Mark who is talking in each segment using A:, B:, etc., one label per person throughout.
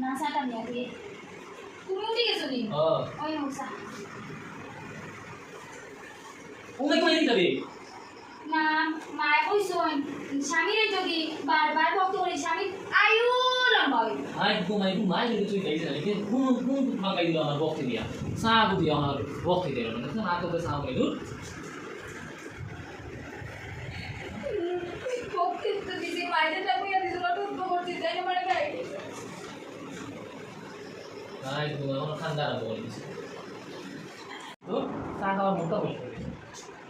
A: না সাটা নিয়ে দিয়ে তুমি উঠে গেছো নি ওই মশা।
B: ওমে কই যাবে
A: না মায়ে কইছন স্বামীর যদি বারবার ভক্ত করে স্বামী আয়ু লম্বা হইব
B: মাই ঘুমাই ঘুমাই যদি তুই গাইছিস না কিন্তু কোন কোন মাগাই দিল আমার বক্তি দিয়া? সাগু দিয়া আমার বক্তি দিল না না তো সাগু গাইল
A: ভক্তি তো দিছি মায়ের টাকা দিছিল তো তো করছি তাই না মানে গাই
B: মাই ঘুমাই আমার ঠান্ডা আর বল দিছে তো আমার মুখটা বল করে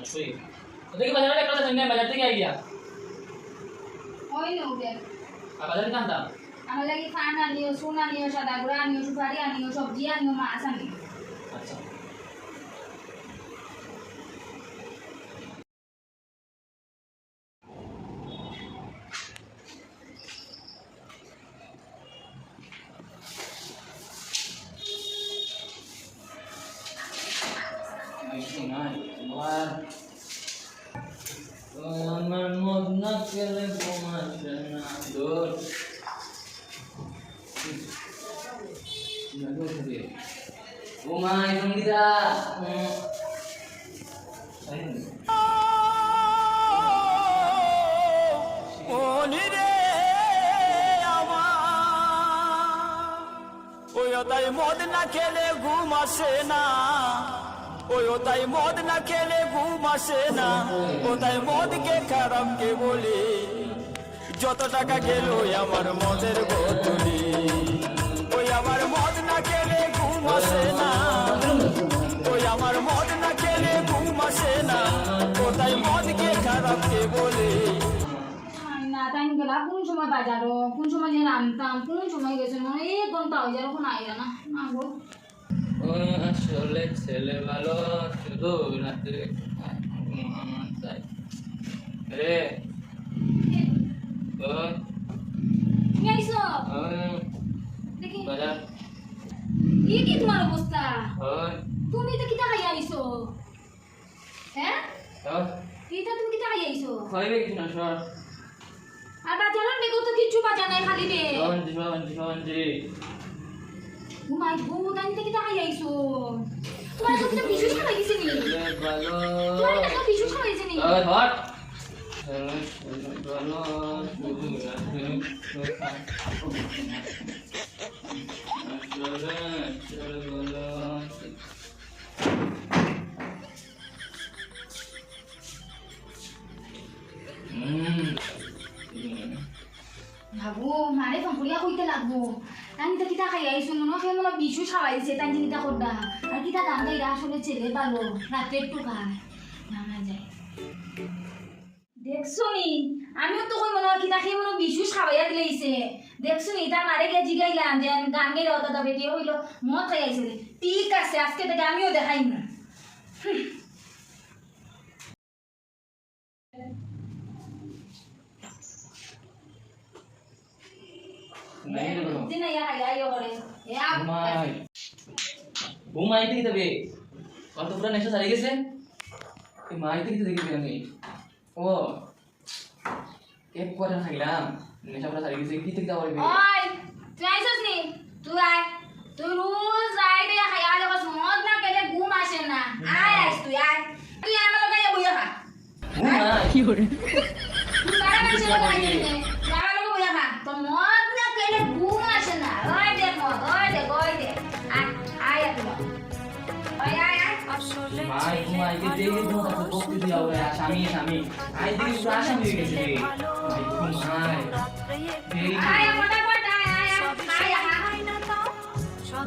B: শুই তো দেখি বাজারে একটা সঙ্গে বাজার থেকে আই গিয়া
A: ওই নো উঠে
B: আর বাজারে কান্তা
A: আমার লাগি মাছ আনিও
B: আচ্ছা আমার মন না কেলে ঘুমাচ্ছে না, দূর। ঘুমাই সঙ্গীতা
C: মনিরে, আমার। ওই তাই মদ না খেলে ঘুম আসে না। ওই তাই মদ না খেলে ঘুম আসে না। ও তাই মদকে খারাপ কে বলি? যত টাকা গেল আমার মদের বোতলি ওই আমার মদ না খেলে ঘুম আসে না। ওই আমার মদ না খেলে ঘুম আসে না। ও তাই মদকে খারাপ কে বলে?
A: তাই গেলা, কোন সময় বাজারও কোন সময় যে রান্তাম কোন সময় গেছে? মনে এক ঘণ্টা হয়ে যাবে, এখন আইলা না।
B: আসলে ছেলে ভালো শুধু রাত্রে ঘুমানো চাই রে।
A: কি কি তোমার অবস্থা? তুমি তো কিতা খাই আইছো? হ্যাঁ কিতা তুমি কিতা খাই আইছো?
B: খাইবে কিছু না সর
A: আর বাজারের বেগো তো কিচ্ছু বাজা নাই খালি বে
B: সঞ্জি সঞ্জি সঞ্জি
A: ঘুমাই গো তাই তো কিতা খাই আইছো। তোমার তো কিতা বিশুষ খাই গেছে নি
B: ভালো
A: তোমার তো বিশুষ খাই গেছে নি
B: ভালো হুম
A: ভাবো মারে ফোন করিয়া কইতে লাগবো। তাই তো কিতা খাই আইছো মনে হয় মনে বিশু খাওয়াইছে তাই কিতা করবা? আর কিতা দাম গাইরা আসলে ছেলে ভালো রাতে একটু খায়। জানা যায় দেখছ নি? আমিও তো কই মনে কিতা খেয়ে মনে বিশু খাওয়াইয়া দিলেইছে দেখছ নি? তার মারে গিয়ে জিগাইলাম যে আমি গান গাইরা দাদা বেটিয়ে হইল, মদ খাই আইছে। ঠিক আছে, আজকে থেকে আমিও দেখাই না করে
B: ঘুমাই ঘুমাইতে কি তবে কত পুরা নেশা সারি গেছে এই মাইতে কি আমি ও এক কথা খাইলাম নেশা পুরা সারি গেছে কি থেকে যাওয়ার
A: ওই তুই আইসস নি তুই আয় তুই রোজ রাইড ইয়া খাই আলে বাস মদ না কেলে ঘুম আসে না আয় আইস তুই আয় তুই আমার লগে ইয়া বইয়া খা তুই মানুষের লগে
B: মাই ঘুমাই কে দেখে তো বকতে দিয়া ওরে স্বামী স্বামী আই দেখি পুরা আসামি হয়ে গেছে রে মাই ঘুমাই এই
A: আয় ফটাফট আয় আয় আয় আয় আয়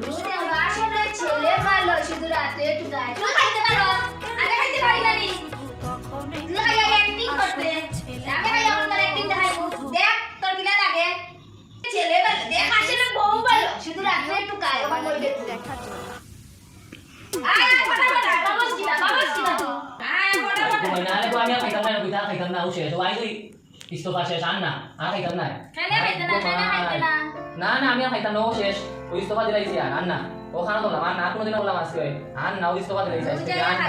A: দুধে বাসনে ছেলে ভালো শুধু রাতে একটু গায় তুই খাইতে পারো আগে খাইতে পারি না নি তুই অ্যাক্টিং করতে
B: ও শেষ ও আই তুই ইস্তফা শেষ আন না আর খাইতাম না
A: না না
B: আমি আর খাইতাম না ও শেষ ও ইস্তফা দিলাইছি আর আন না ও খানা তো আর না কোনোদিন বললাম আজকে আন না ও ইস্তফা দিলাইছি আজকে আন না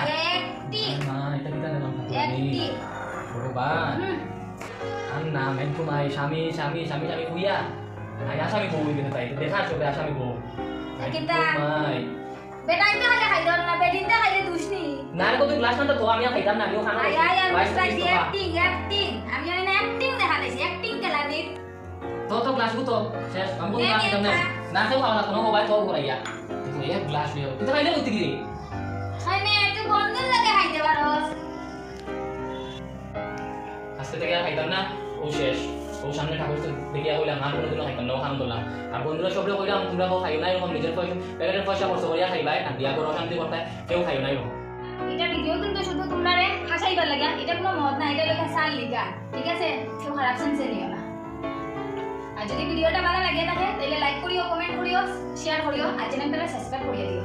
B: এটা কিতা দিলাম ভগবান আর না মেন কুমাই স্বামী স্বামী স্বামী স্বামী কুইয়া আই আসামি বউ কিন্তু তাই দেখা চোখে আসামি বউ
A: কিতা?
B: কুমাই
A: বেটাইতে খাইলে খাইতে না
B: না রে কত গ্লাস না তো আমি খাইতাম না আমিও খানা
A: আই আই দি
B: টাকা।
A: অ্যাক্টিং অ্যাক্টিং আমি জানি না অ্যাক্টিং দেখা দিছি অ্যাক্টিং কেলা দিত
B: তো তো গ্লাস গুতো। শেষ আমি কোনো
A: নে,
B: খাইতাম না। না খেও খাওয়া লাগতো না মোবাইল তো ঘুরাইয়া তুই এক গ্লাস লিও তুই তো খাইলে উঠতে গিয়ে
A: খাইনে তুই বন্ধুর লাগে খাইতে পারোস।
B: আজকে থেকে আর খাইতাম না ও শেষ। ও সামনে ঠাকুর তো দেখিয়া কইলাম আর কোনোদিনও খাইতাম না খান করলাম আর বন্ধুরা সবরে কইলাম তোমরা খাইও না এরকম নিজের পয়সা প্যাকেটের পয়সা খরচ করিয়া খাইবাই আর বিয়া করে অশান্তি করতে কেউ খাইও না এরকম।
A: এটা ভিডিও কিন্তু শুধু তোমরা হাসাইবার লাগা, এটা কোনো মত না এটা লেখা সাল লিখা ঠিক আছে? কেউ খারাপ সেন্সে নিও না। আর যদি ভিডিওটা ভালো লাগে তাহলে তাহলে লাইক করিও কমেন্ট করিও শেয়ার করিও, আর চ্যানেলটা সাবস্ক্রাইব করিয়ে দিও।